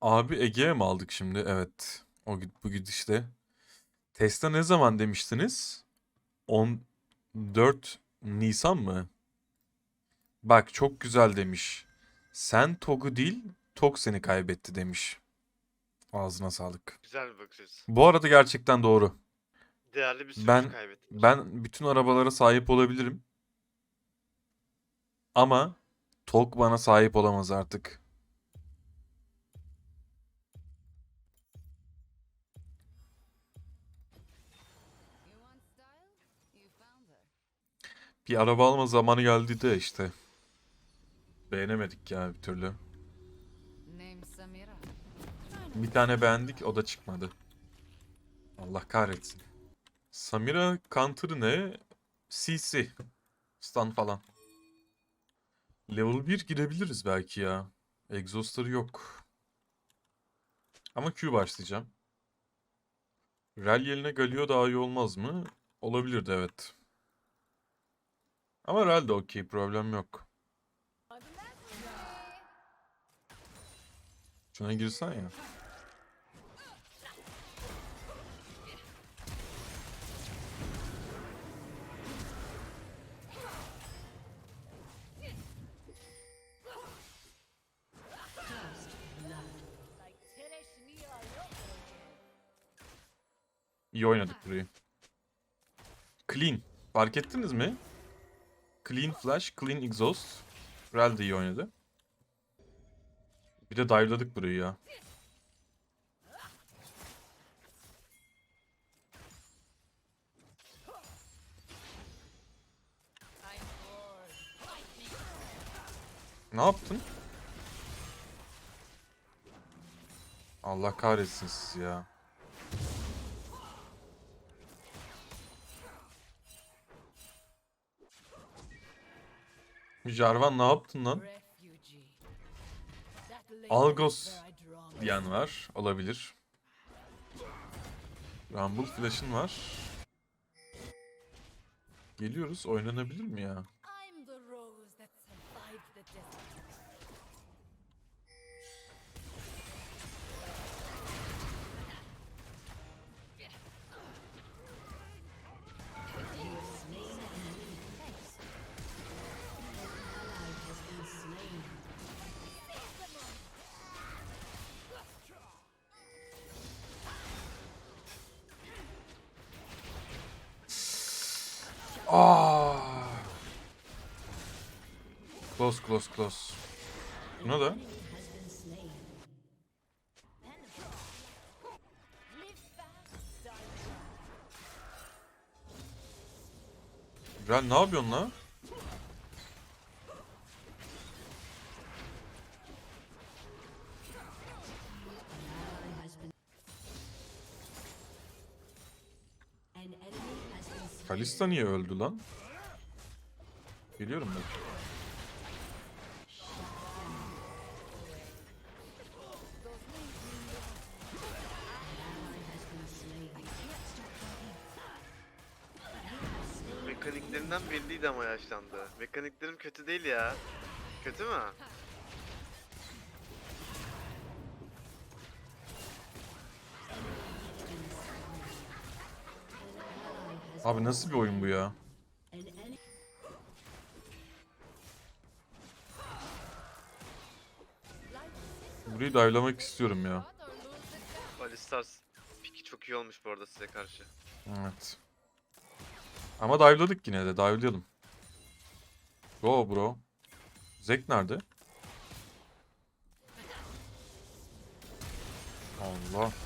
Abi Ege'ye mi aldık şimdi? Evet. O gid- bu gidişte. Tesla ne zaman demiştiniz? 14 Nisan mı? Bak çok güzel demiş. Sen TOG'u değil, TOG seni kaybetti demiş. Ağzına sağlık. Güzel bir bakış açısı. Bu arada gerçekten doğru. Değerli bir süreç Ben- kaybettim. Ben bütün arabalara sahip olabilirim. Ama TOG bana sahip olamaz artık. Bir araba alma zamanı geldi de işte. Beğenemedik ya bir türlü. Bir tane beğendik o da çıkmadı. Allah kahretsin. Samira Counter ne? CC. Stun falan. Level 1 girebiliriz belki ya. Exhaust'ları yok. Ama Q başlayacağım. Rel yerine Galio daha iyi olmaz mı? Olabilirdi evet. Ama Rel de okey problem yok. Şuna girsen ya. İyi oynadık burayı. Clean. Fark ettiniz mi? Clean flash, clean exhaust. Rel de iyi oynadı. Bir de dive'ladık burayı ya. Ne yaptın? Allah kahretsin sizi ya. Jarvan ne yaptın lan? Algos diyen var. Olabilir. Rumble flash'ın var. Geliyoruz. Oynanabilir mi ya? Aa. Close close close. Buna da. Rel ne yapıyorsun lan? Kalista niye öldü lan? Geliyorum ben. Mekaniklerinden belliydi ama yaşlandı. Mekaniklerim kötü değil ya. Kötü mü? Abi nasıl bir oyun bu ya? Burayı dive'lamak istiyorum ya. Alistar piki çok iyi olmuş bu arada size karşı. Evet. Ama dive'ladık yine de. Dive'layalım. Go bro. Zek nerede? Allah.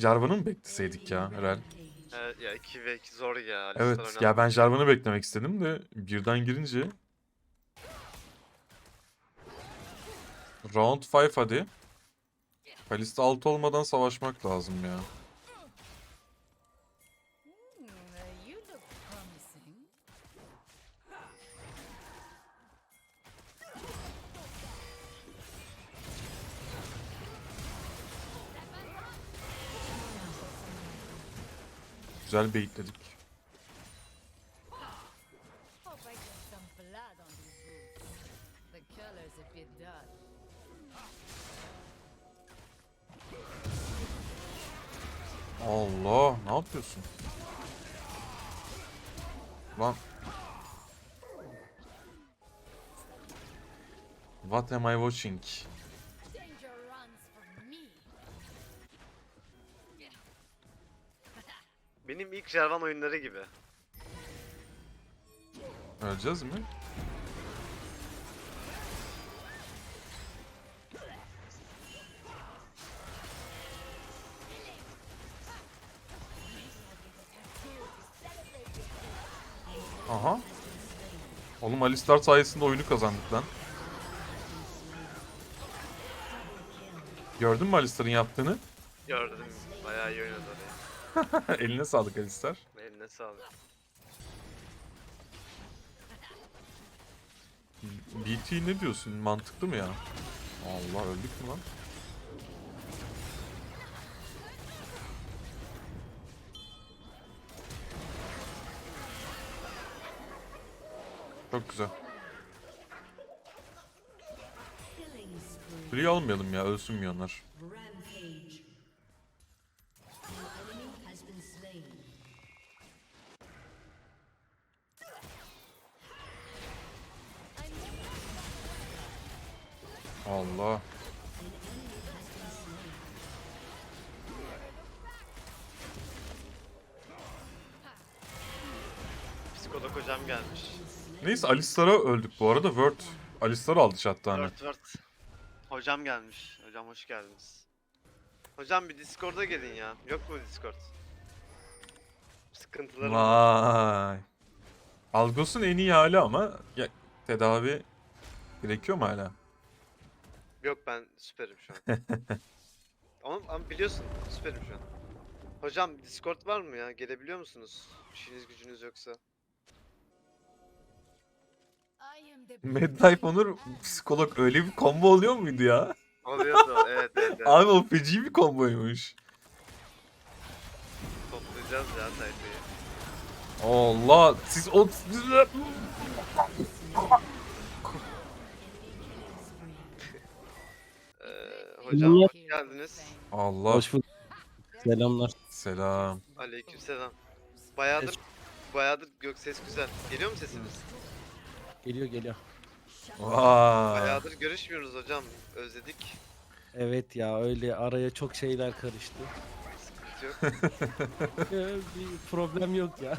Jarvan'ı mı bekleseydik ya Eren? Ee, ya 2 ve 2 zor ya. Alistar Evet oynamaz. ya ben Jarvan'ı beklemek istedim de birden girince. Round 5 hadi. Kalista 6 olmadan savaşmak lazım ya. Bit dull. Allah ne yapıyorsun? Lan. What am I watching? Benim ilk Jarvan oyunları gibi. Öleceğiz mi? Aha. Oğlum Alistar sayesinde oyunu kazandık lan. Gördün mü Alistar'ın yaptığını? Gördüm. Bayağı iyi oynadı. Eline sağlık Alistar. Eline sağlık. BT ne diyorsun? Mantıklı mı ya? Allah öldük mü lan? Çok güzel. Free almayalım ya ölsün milyonlar. Allah. Psikolog hocam gelmiş. Neyse Alistar'a öldük bu arada. Word. Alistar aldı şattanı. Vört vört. Hocam gelmiş. Hocam hoş geldiniz. Hocam bir Discord'a gelin ya. Yok mu Discord? Sıkıntılarım var. Vay. Algos'un en iyi hali ama ya, tedavi gerekiyor mu hala? Yok ben süperim şu an. ama, ama biliyorsun süperim şu an. Hocam Discord var mı ya? Gelebiliyor musunuz? İşiniz gücünüz yoksa. Medlife Onur psikolog öyle bir combo oluyor muydu ya? Oluyordu evet evet. evet. Abi o feci bir komboymuş. Toplayacağız ya sayfayı. Allah siz o Hocam hoş geldiniz. Allah Hoş bulduk. Selamlar. selam. Aleykümselam. Bayağıdır bayağıdır gök ses güzel. Geliyor mu sesimiz? Geliyor geliyor. Vay. Bayağıdır görüşmüyoruz hocam. Özledik. Evet ya öyle araya çok şeyler karıştı. Sıkıntı yok. Ee, bir problem yok ya.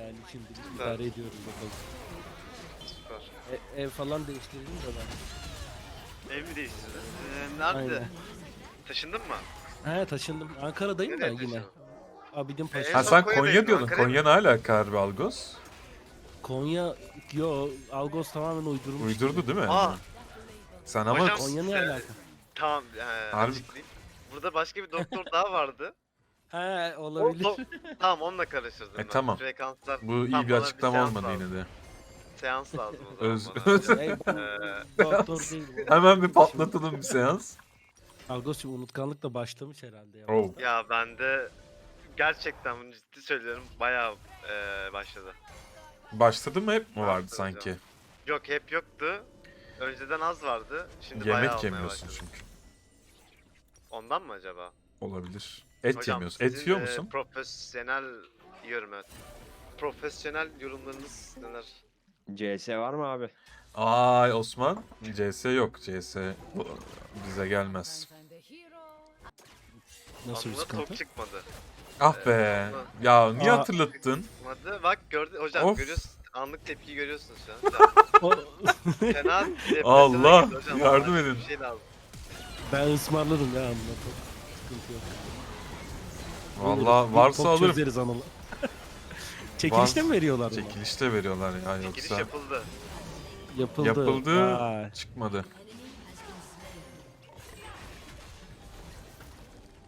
yani şimdi idare ediyoruz bakalım. Süper. E- ev falan değiştirdim de ben. Ev mi değiştirdin? Ee, nerede? Aynen. Taşındın mı? He taşındım. Ankara'dayım da Nereye yine. taşındın? Abidin En Paşa. Ha son sen Konya'daydın, Konya diyordun. Ankara'ya Konya ne alaka harbi Algos? Konya yo Algos tamamen uydurmuş. Uydurdu değil mi? Aa. Sen ama Hocam- Konya ne Sen- alaka? Tamam. Ee, Harbi- açıklayayım. Burada başka bir doktor daha vardı. He O olabilir. do- tamam onunla karıştırdım E, ben. tamam. Frekanslar. bu iyi bir bana açıklama seans olmadı lazım. yine de. Seans lazım o zaman Öz, bana. Ey, Ee, doktor. Hemen bir patlatalım bir seans. Algos'cum unutkanlık da başlamış herhalde ya. Oh. ya ben de gerçekten bunu ciddi söylüyorum bayağı ee, başladı. Başladı mı hep mi vardı Başladı sanki? Yok hep yoktu. Önceden az vardı. Şimdi bayağı Yemek olmaya yemiyorsun başladı. çünkü. Ondan mı acaba? Olabilir. Et Hocam, yemiyorsun. Et sizin, yiyor e, musun? profesyonel yorum evet. Profesyonel yorumlarınız neler? CS var mı abi? Ay Osman. CS yok. CS bize gelmez. Nasıl bir sıkıntı? top çıkmadı. Ah be. Ya niye Aa. hatırlattın? Çıkmadı. Bak gördü hocam Of. görüyorsun. Anlık tepkiyi görüyorsunuz şu an. Fena depresyona Allah, girdi hocam. yardım Acil edin. Bir şey lazım. ben ısmarlarım ya anladım. Sıkıntı yok. Vallahi varsa top alırım. Çözeriz Anıl'ı. Çekilişte mi veriyorlar bunu? Çekilişte veriyorlar ya Giriş yoksa. yapıldı. Yapıldı. Yapıldı. Vay. Çıkmadı.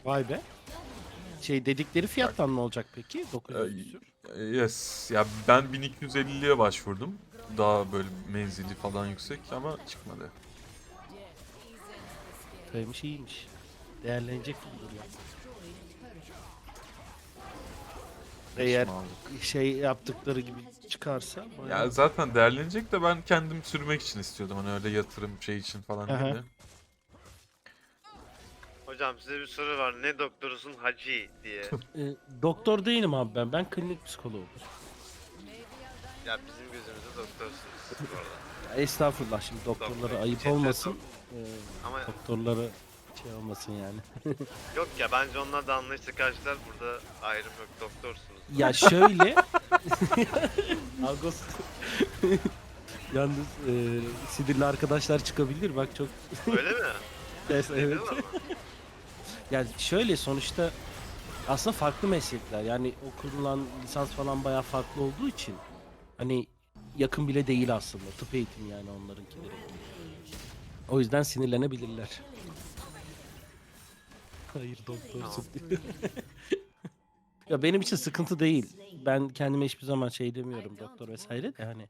Vay be. Şey dedikleri fiyattan ne olacak peki? 900 küsür. Yes. Ya ben 1250'ye başvurdum. Daha böyle menzili falan yüksek ama çıkmadı. Kaymış iyiymiş. Değerlenecek gibi duruyor. Eğer şey yaptıkları gibi çıkarsa. Ya bayağı- zaten değerlenecek de ben kendim sürmek için istiyordum. Hani öyle yatırım şey için falan Aha. de. Hocam size bir soru var. Ne doktorusun hacı diye. E, doktor değilim abi ben. Ben klinik psikoloğum. ya bizim gözümüzde doktorsunuz siz bu arada. Ya estağfurullah şimdi doktorlara Doktor, ayıp cidden olmasın. doktor. E, Ama doktorlara şey olmasın yani. yok ya bence onlar da anlayışla karşılar. Burada ayrım yok. Doktorsunuz. Ya şöyle. Agos. Yalnız e, sinirli arkadaşlar çıkabilir bak çok Öyle mi? evet. Diyorlar mı? Yani şöyle sonuçta aslında farklı meslekler. Yani okunulan lisans falan bayağı farklı olduğu için hani yakın bile değil aslında. Tıp eğitimi yani onlarınkileri. O yüzden sinirlenebilirler. Hayır doktorsun. ya benim için sıkıntı değil. Ben kendime hiçbir zaman şey demiyorum doktor vesaire de hani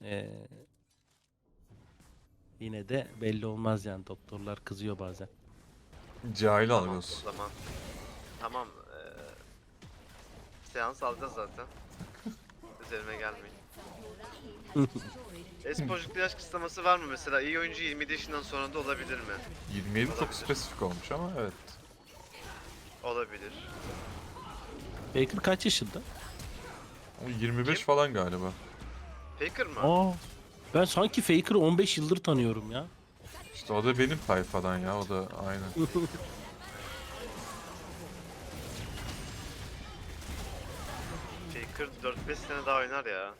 eee, yine de belli olmaz yani doktorlar kızıyor bazen. Cahil Tamam algos. o zaman. Tamam. eee, seans alacağız zaten. Üzerime gelmeyin. Esporculukta yaş kısıtlaması var mı mesela? iyi oyuncu 27 yaşından sonra da olabilir mi? 27 çok Olabilir. spesifik olmuş ama evet. Olabilir. Baker kaç yaşında? Ama 25 Kim? falan galiba. Faker mı? Aa, ben sanki Faker'ı 15 yıldır tanıyorum ya. İşte o da benim tayfadan ya o da aynen. Faker 4-5 sene daha oynar ya.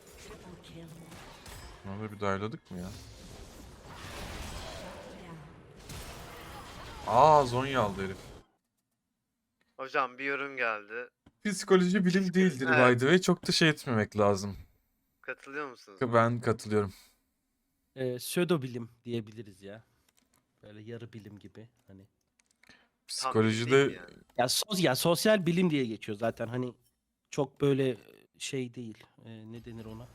Ona bir dayladık mı ya? Aa Zonya aldı herif. Hocam bir yorum geldi. Psikoloji bilim değildir Evet. by the way. Çok da şey etmemek lazım. Katılıyor musunuz? Ben katılıyorum. Ee, pseudo bilim diyebiliriz ya. Böyle yarı bilim gibi hani. Psikolojide yani. Ya, sos ya sosyal bilim diye geçiyor zaten hani çok böyle şey değil. Ee, ne denir ona?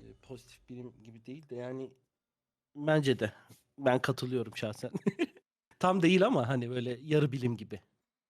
Ee, pozitif bilim gibi değil de yani bence de ben katılıyorum şahsen. Tam değil ama hani böyle yarı bilim gibi.